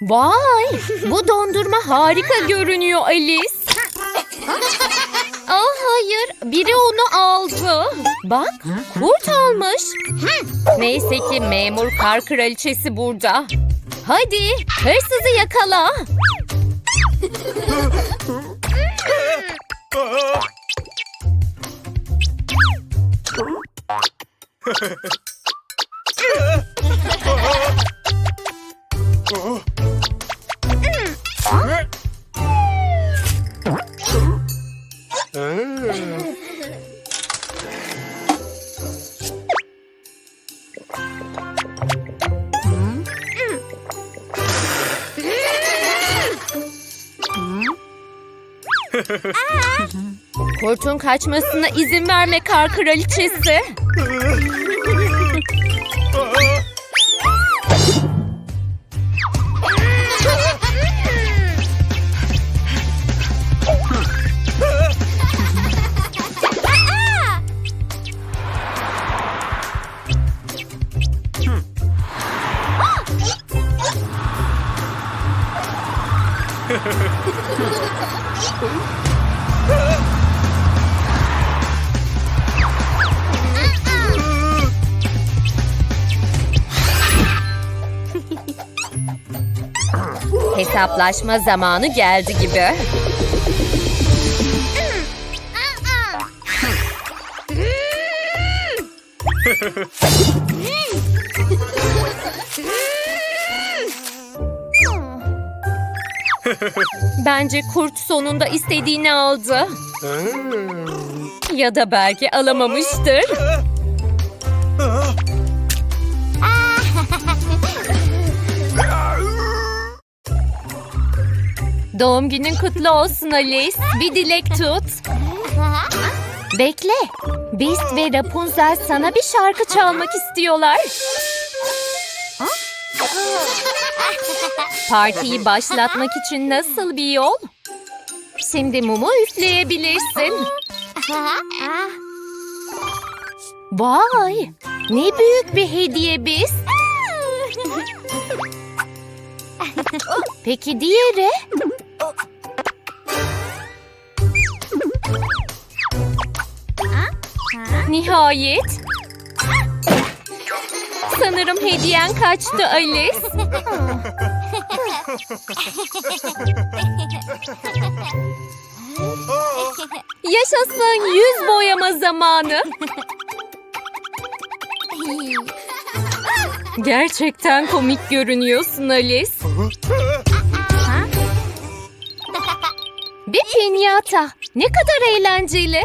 Vay! Bu dondurma harika görünüyor Alice. Ah hayır, biri onu aldı. Bak, kurt almış. Neyse ki memur kar kraliçesi burada. Hadi, hırsızı yakala. Kurtun kaçmasına izin verme kar kraliçesi. Hesaplaşma zamanı geldi gibi. Bence kurt sonunda istediğini aldı. Ya da belki alamamıştır. Doğum günün kutlu olsun Alice. Bir dilek tut. Bekle. Beast ve Rapunzel sana bir şarkı çalmak istiyorlar. Partiyi başlatmak için nasıl bir yol? Şimdi mumu üfleyebilirsin. Vay! Ne büyük bir hediye biz. Peki diğeri? Nihayet. Sanırım hediyen kaçtı Alice. Yaşasın yüz boyama zamanı. Gerçekten komik görünüyorsun Alice. Bir pinyata. Ne kadar eğlenceli.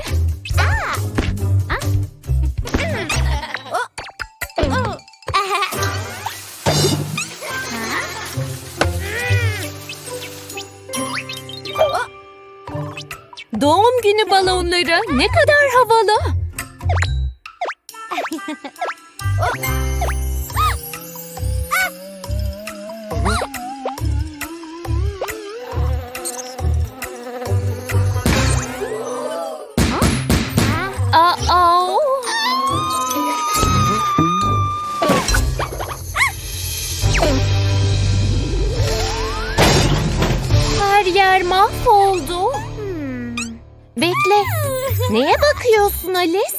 Günü balonları ne kadar havalı. Her yer mahvoldu. Bekle. Neye bakıyorsun Alice?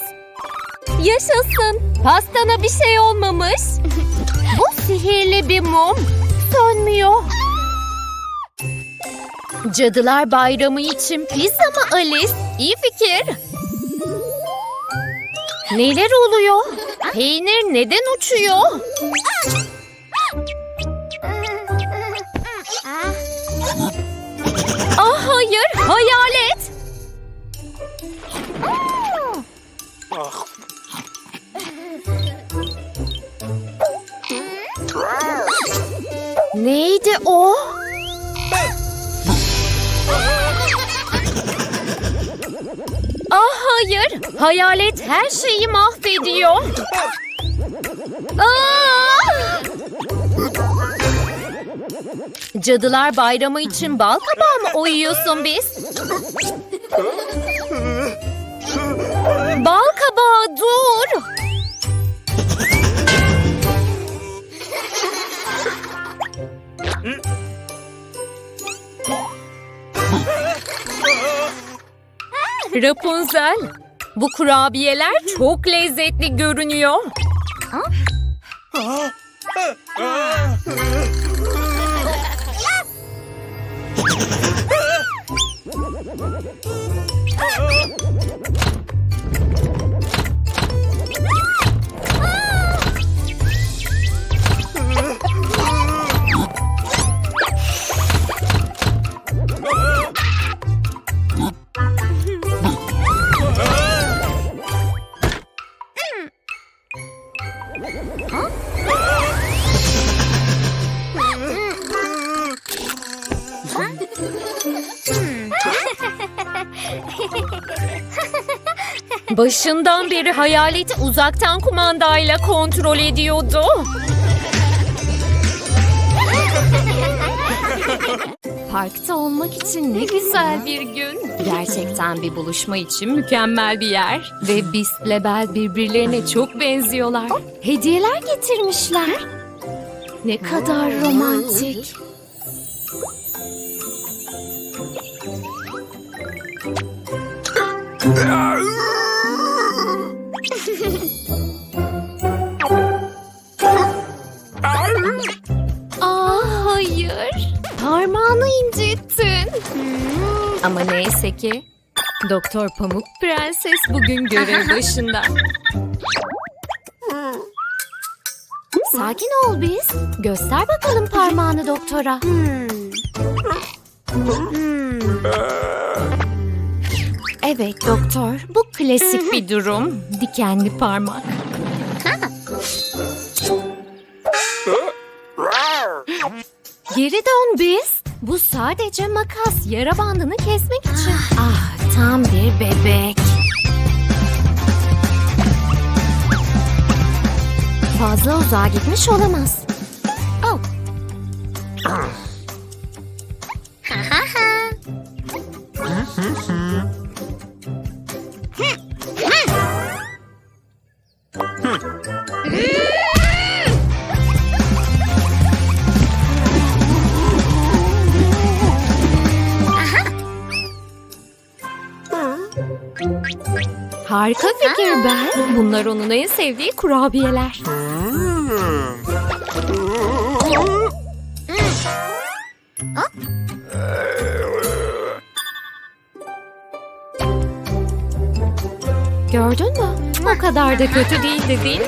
Yaşasın. Pastana bir şey olmamış. Bu sihirli bir mum. Sönmüyor. Cadılar Bayramı için pizza mı Alice? İyi fikir. Neler oluyor? Peynir neden uçuyor? Ah hayır, hayalet. Neydi o? Ah hayır, hayalet her şeyi mahvediyor. Aa! Cadılar Bayramı için bal kabağı mı oyuyorsun biz? Kabağı dur. Rapunzel, bu kurabiyeler çok lezzetli görünüyor. Başından beri hayaleti uzaktan kumandayla kontrol ediyordu. Parkta olmak için ne güzel bir gün. Gerçekten bir buluşma için mükemmel bir yer. Ve Beast ile Belle birbirlerine çok benziyorlar. Hediyeler getirmişler. Ne kadar romantik. ki Doktor Pamuk Prenses bugün görev başında. Sakin ol biz. Göster bakalım parmağını doktora. Evet doktor, bu klasik bir durum. Dikenli parmak. Geri dön biz. Bu sadece makas. Yara bandını kesmek için. Ah, tam bir bebek. Fazla uzağa gitmiş olamaz. Oh. Harika fikir ben. Bunlar onun en sevdiği kurabiyeler. Gördün mü? O kadar da kötü değildi değil mi?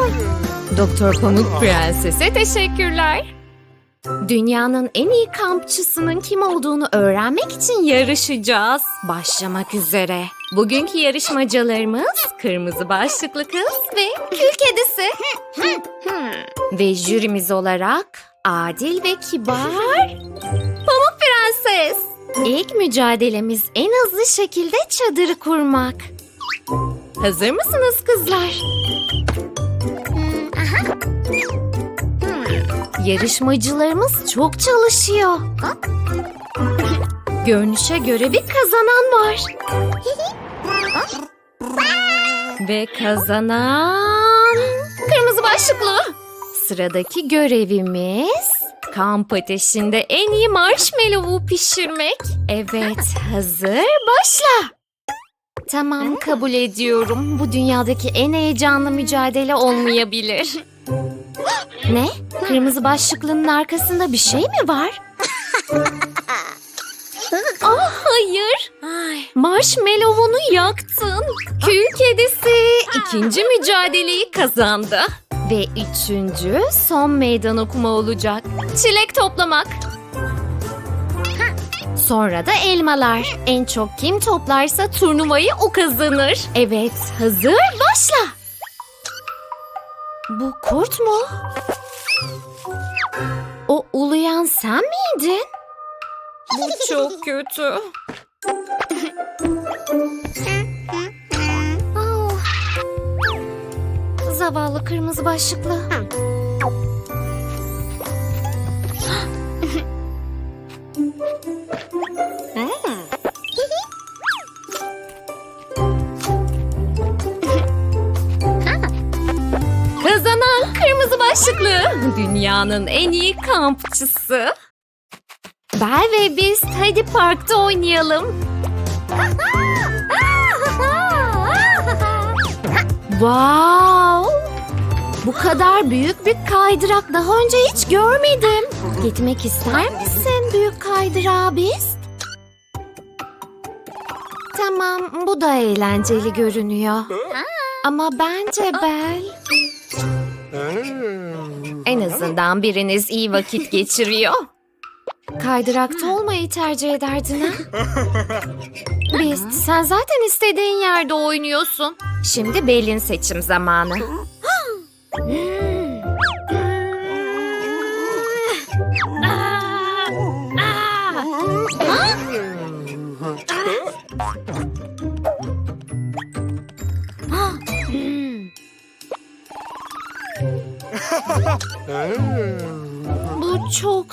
Doktor Pamuk Prenses'e teşekkürler. Dünyanın en iyi kampçısının kim olduğunu öğrenmek için yarışacağız. Başlamak üzere. Bugünkü yarışmacılarımız kırmızı başlıklı kız ve kül kedisi. ve jürimiz olarak adil ve kibar Pamuk Prenses. İlk mücadelemiz en hızlı şekilde çadırı kurmak. Hazır mısınız kızlar? Yarışmacılarımız çok çalışıyor. Görünüşe göre bir kazanan var. Ve kazanan kırmızı başlıklı. Sıradaki görevimiz kamp ateşinde en iyi marshmallow'u pişirmek. Evet, hazır, başla. Tamam, kabul ediyorum. Bu dünyadaki en heyecanlı mücadele olmayabilir. Ne? Kırmızı başlıklının arkasında bir şey mi var? ah hayır. Marshmallow'unu yaktın. Kül kedisi ikinci mücadeleyi kazandı. Ve üçüncü son meydan okuma olacak. Çilek toplamak. Sonra da elmalar. En çok kim toplarsa turnuvayı o kazanır. Evet, hazır, başla. Bu kurt mu? O uluyan sen miydin? Bu çok kötü. Ah. Zavallı kırmızı başlıklı. Kazanan kırmızı başlıklı. Dünyanın en iyi kampçısı. Bel ve biz hadi parkta oynayalım. Wow! Bu kadar büyük bir kaydırak daha önce hiç görmedim. Gitmek ister misin büyük kaydırağa biz? Tamam, bu da eğlenceli görünüyor. Ama bence Bel... En azından biriniz iyi vakit geçiriyor. Kaydırakta olmayı tercih ederdin ha? Beast, sen zaten istediğin yerde oynuyorsun. Şimdi Bel'in seçim zamanı. Bu çok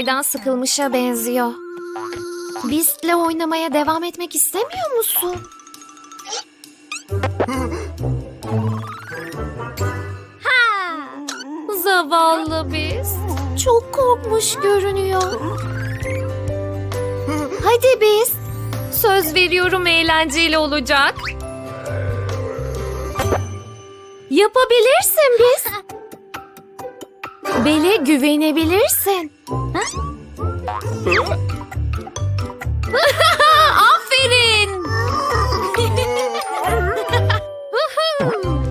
oyunlardan sıkılmışa benziyor. Beast'le oynamaya devam etmek istemiyor musun? Zavallı Beast. Çok korkmuş görünüyor. Hadi Beast. Söz veriyorum eğlenceli olacak. Yapabilirsin Beast. Bele güvenebilirsin. Aferin.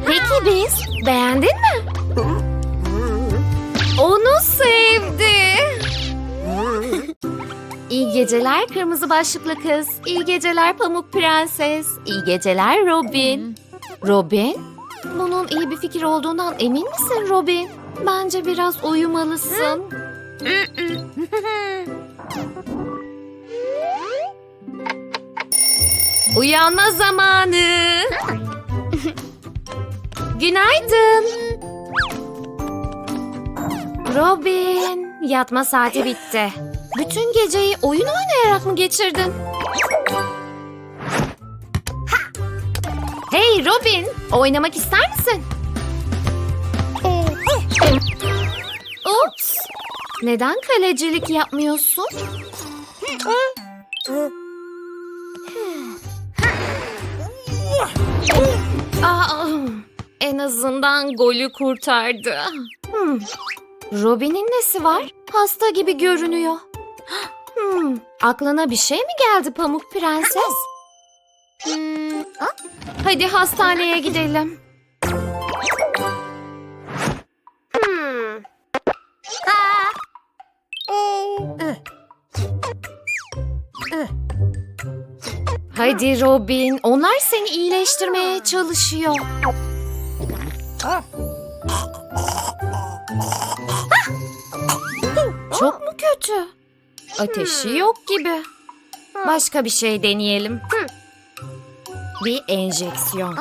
Peki Beast, beğendin mi? Onu sevdi. İyi geceler kırmızı başlıklı kız. İyi geceler pamuk prenses. İyi geceler Robin. Robin? Bunun iyi bir fikir olduğundan emin misin Robin? Bence biraz uyumalısın. Uyanma zamanı. Günaydın. Robin, yatma saati bitti. Bütün geceyi oyun oynayarak mı geçirdin? Hey Robin, oynamak ister misin? Neden kalecilik yapmıyorsun? Aa, en azından golü kurtardı. Hmm. Robin'in nesi var? Hasta gibi görünüyor. Hmm, aklına bir şey mi geldi Pamuk Prenses? Hmm, hadi hastaneye gidelim. Hadi Robin, onlar seni iyileştirmeye çalışıyor. Çok mu kötü? Ateşi yok gibi. Başka bir şey deneyelim. Bir enjeksiyon.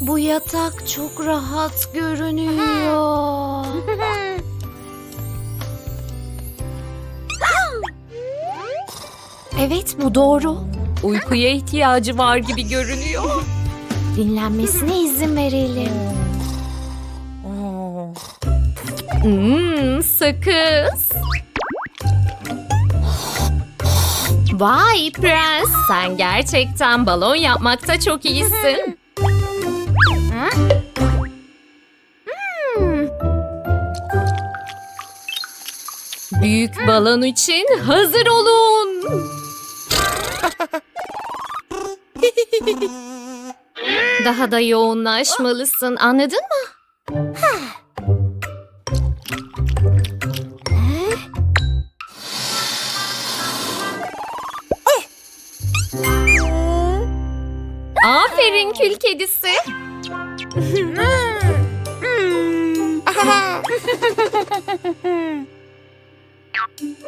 Bu yatak çok rahat görünüyor. Evet bu doğru. Uykuya ihtiyacı var gibi görünüyor. Dinlenmesine izin verelim. Hmm, sakız. Vay prens, sen gerçekten balon yapmakta çok iyisin. Hmm. Büyük balon için hazır olun. Daha da yoğunlaşmalısın, anladın mı? Aferin kül kedisi.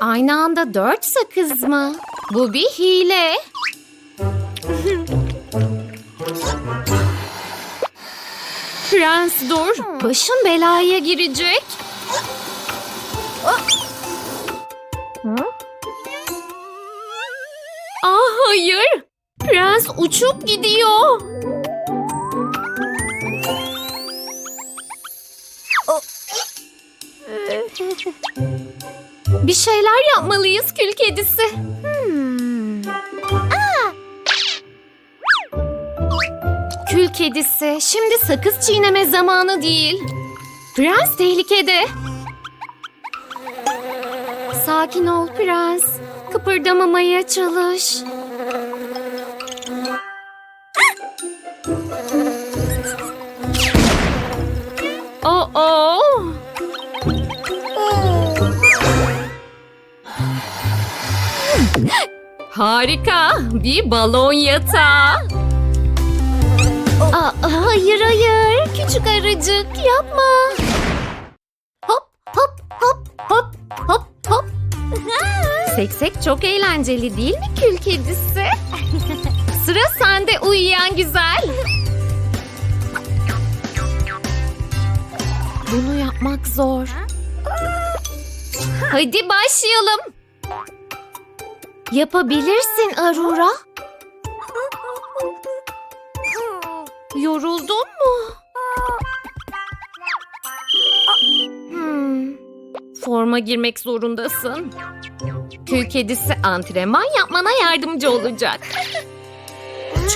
Aynı anda dört sakız mı? Bu bir hile. Prens dur. Başın belaya girecek. Ah hayır. Prens uçup gidiyor. Bir şeyler yapmalıyız kül kedisi. Kedisi, şimdi sakız çiğneme zamanı değil. Prens tehlikede. Sakin ol prens. Kıpırdamamaya çalış. Oh oh. Harika. Bir balon yatağı. Aa, hayır hayır. Küçük arıcık yapma. Hop hop hop hop hop hop. Seksek çok eğlenceli değil mi kül kedisi? Sıra sende uyuyan güzel. Bunu yapmak zor. Hadi başlayalım. Yapabilirsin Arura. Yoruldun mu? Hmm. Forma girmek zorundasın. Kül kedisi antrenman yapmana yardımcı olacak.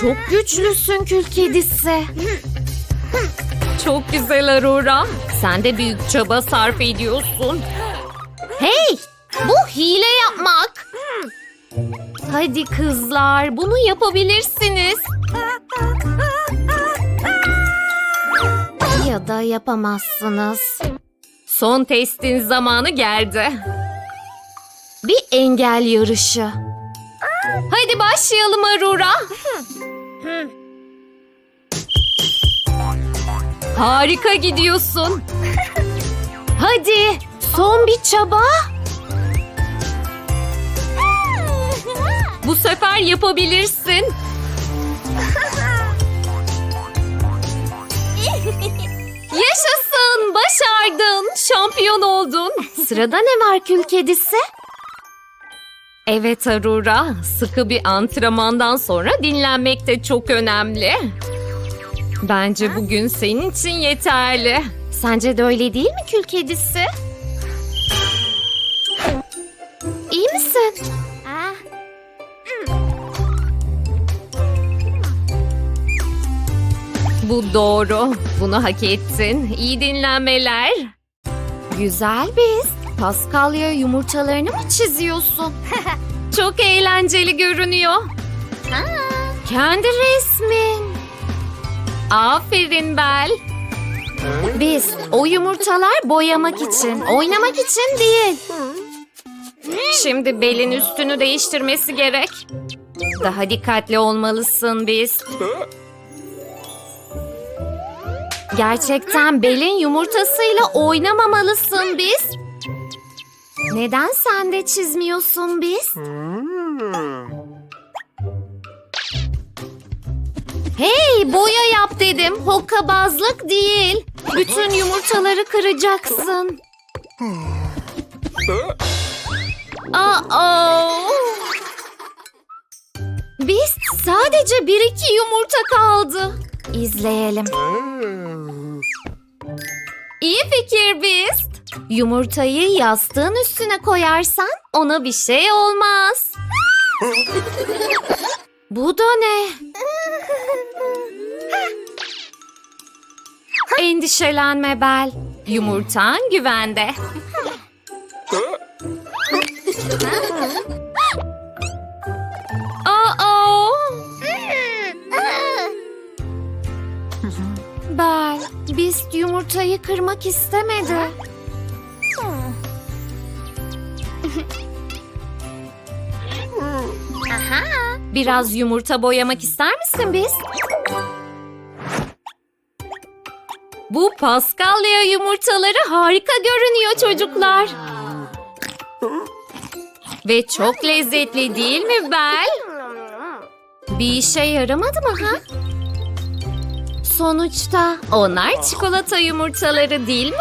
Çok güçlüsün kül kedisi. Çok güzel Aurora. Sen de büyük çaba sarf ediyorsun. Hey! Bu hile yapmak. Hadi kızlar, bunu yapabilirsiniz. Da yapamazsınız. Son testin zamanı geldi. Bir engel yarışı. Hadi başlayalım Aurora. Harika gidiyorsun. Hadi son bir çaba. Bu sefer yapabilirsin. Yaşasın, başardın, şampiyon oldun. Sırada ne var kül kedisi? Evet Arura, sıkı bir antrenmandan sonra dinlenmek de çok önemli. Bence bugün senin için yeterli. Sence de öyle değil mi kül kedisi? İyi misin? Bu doğru. Bunu hak ettin. İyi dinlenmeler. Güzel biz. Paskalya yumurtalarını mı çiziyorsun? Çok eğlenceli görünüyor. Kendi resmin. Aferin Bel. Biz o yumurtalar boyamak için, oynamak için değil. Şimdi Bel'in üstünü değiştirmesi gerek. Daha dikkatli olmalısın biz. Gerçekten Bel'in yumurtasıyla oynamamalısın biz. Neden sen de çizmiyorsun biz? Hey boya yap dedim. Hokkabazlık değil. Bütün yumurtaları kıracaksın. Aa. Biz sadece bir iki yumurta kaldı. İzleyelim. İyi fikir biz. Yumurtayı yastığın üstüne koyarsan ona bir şey olmaz. Bu da ne? Endişelenme Bel. Yumurtan güvende. Bel, Beast yumurtayı kırmak istemedi. Biraz yumurta boyamak ister misin biz? Bu Paskalya yumurtaları harika görünüyor çocuklar. Ve çok lezzetli değil mi Bel? Bir işe yaramadı mı ha? Sonuçta onlar çikolata yumurtaları değil mi?